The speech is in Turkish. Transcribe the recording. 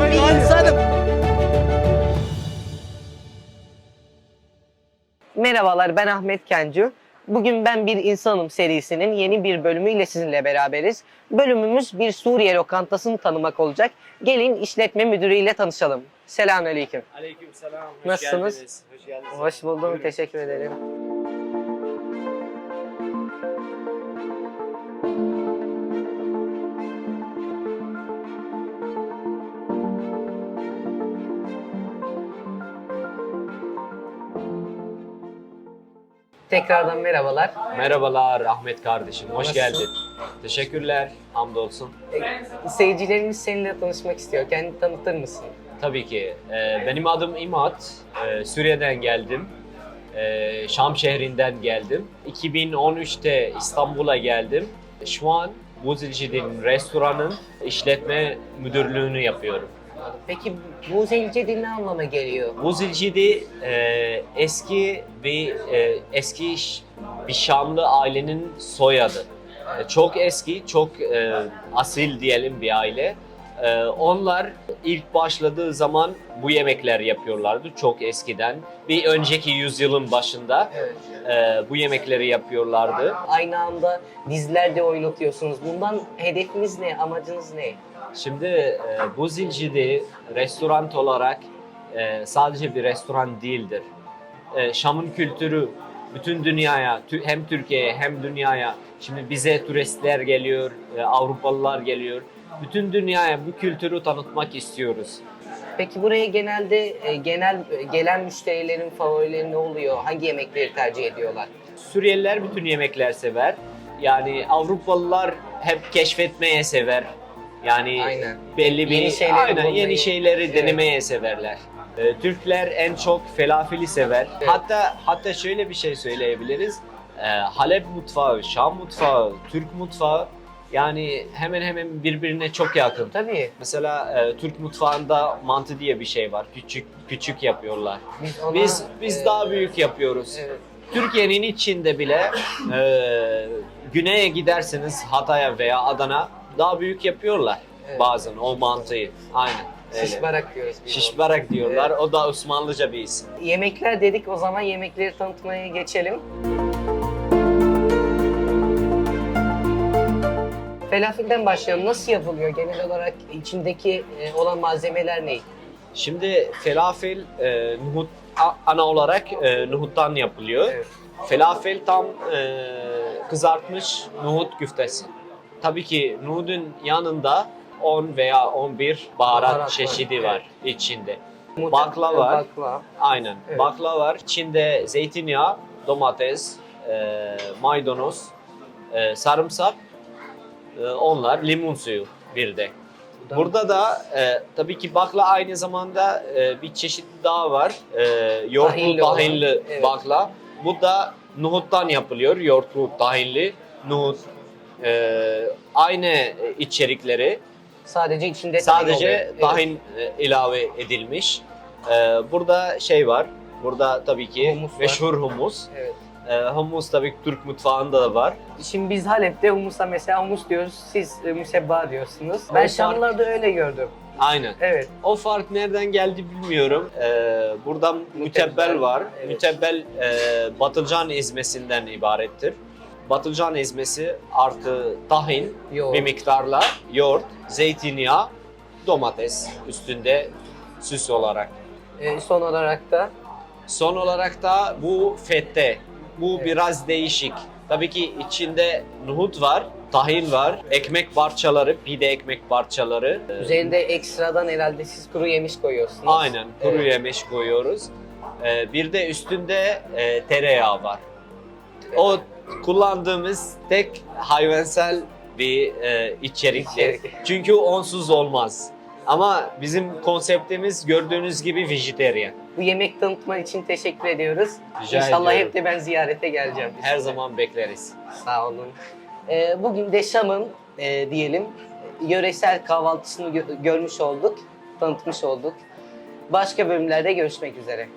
ben bir insanım. Merhabalar ben Ahmet Kencü. Bugün Ben Bir İnsanım serisinin yeni bir bölümüyle sizinle beraberiz. Bölümümüz bir Suriye lokantasını tanımak olacak. Gelin işletme müdürüyle tanışalım. Selamünaleyküm. Aleyküm Nasılsınız? geldiniz. Hoş geldiniz. Hoş buldum. Buyurun. Teşekkür ederim. Tekrardan merhabalar. Merhabalar Ahmet kardeşim. Hoş Nasılsın? geldin. Teşekkürler. Hamdolsun. E, Seyircilerimiz seninle tanışmak istiyor. Kendini tanıtır mısın? Tabii ki. Ee, benim adım İmat. Ee, Suriye'den geldim. Şam şehrinden geldim. 2013'te İstanbul'a geldim. Şu an Buzilcidin restoranın işletme müdürlüğünü yapıyorum. Peki bu zencedil ne anlama geliyor? Buzilcidi e, eski bir e, eski bir Şamlı ailenin soyadı. E, Çok eski, çok e, asil diyelim bir aile. E, onlar ilk başladığı zaman bu yemekler yapıyorlardı çok eskiden. Bir önceki yüzyılın başında e, bu yemekleri yapıyorlardı. Aynı anda dizilerde oynatıyorsunuz. Bundan hedefiniz ne? Amacınız ne? Şimdi e, bu Zilcidi restoran olarak e, sadece bir restoran değildir. E, Şam'ın kültürü bütün dünyaya, hem Türkiye'ye hem dünyaya, şimdi bize turistler geliyor, e, Avrupalılar geliyor. Bütün dünyaya bu kültürü tanıtmak istiyoruz. Peki buraya genelde e, genel e, gelen müşterilerin favorileri ne oluyor? Hangi yemekleri tercih ediyorlar? Suriyeliler bütün yemekler sever. Yani Avrupalılar hep keşfetmeye sever. Yani Aynen. belli bir Yeni şeyleri aynen, bulmayı. yeni şeyleri Evet. denemeye severler. Ee, Türkler en çok felafili sever. Evet. Hatta hatta şöyle bir şey söyleyebiliriz. Ee, Halep mutfağı, Şam mutfağı, Türk mutfağı yani hemen hemen birbirine çok yakın. Tabii. Mesela e, Türk mutfağında mantı diye bir şey var. Küçük küçük yapıyorlar. Biz ona, Biz biz e, daha büyük yapıyoruz. Evet. Türkiye'nin içinde bile e, güneye giderseniz Hatay'a veya Adana daha büyük yapıyorlar Evet. bazen o mantıyı. Aynen. öyle. Şişbarak diyoruz biz. Şişbarak diyorlar. O da Osmanlıca bir isim. Yemekler dedik o zaman yemekleri tanıtmaya geçelim. Falafilden başlayalım. Nasıl yapılıyor? Genel olarak içindeki e, olan malzemeler ne? Şimdi felafel e, nohut ana olarak e, nohuttan yapılıyor. Evet. Felafel tam e, kızartmış nohut güftesi. Tabii ki nohutun yanında 10 veya 11 baharat, Baharat var, çeşidi var içinde. Muhtem- Bakla var. Bakla. Aynen. Evet. Bakla var. İçinde zeytinyağı, domates, e, maydanoz, e, sarımsak, e, onlar limon suyu bir de. Burada da e, tabii ki bakla aynı zamanda e, bir çeşit daha var. E, yoğurtlu Tahinli tahinli evet. bakla. Bu da nohuttan yapılıyor. Yoğurtlu tahinli nohut. E, aynı içerikleri Sadece içinde oluyor. Sadece Evet. tahin e, ilave edilmiş. Ee, burada şey var. Burada tabii ki Humus var. meşhur humus. Evet. Ee, humus tabii ki Türk mutfağında da var. Şimdi biz Halep'te humusa mesela humus diyoruz, siz e, musebba diyorsunuz. Ben fark- Şamlılarda öyle gördüm. Aynen. Evet. O fark nereden geldi bilmiyorum. Ee, burada mütebbel var. evet. Mütebbel e, batılcan ezmesinden ibarettir. Batılcan ezmesi artı tahin Yoğurt. bir miktarla yoğurt, zeytinyağı, domates üstünde süs olarak. E, son olarak da Son olarak da bu fette. Bu Evet. biraz değişik. Tabii ki içinde nohut var, tahin var, ekmek parçaları, pide ekmek parçaları. Üzerinde ekstradan herhalde siz kuru yemiş koyuyorsunuz. Aynen, kuru Evet. yemiş koyuyoruz. Ee, bir de üstünde e, tereyağı var. O kullandığımız tek hayvansal bir e, içeriktir. İçerik. Çünkü onsuz olmaz. Ama bizim konseptimiz gördüğünüz gibi vejetaryen. Bu yemek tanıtman için teşekkür ediyoruz. Rica İnşallah ediyorum. hep de ben ziyarete geleceğim. Her zaman bekleriz. Sağ olun. E, bugün de Şam'ın e, diyelim yöresel kahvaltısını gö- görmüş olduk, tanıtmış olduk. Başka bölümlerde görüşmek üzere.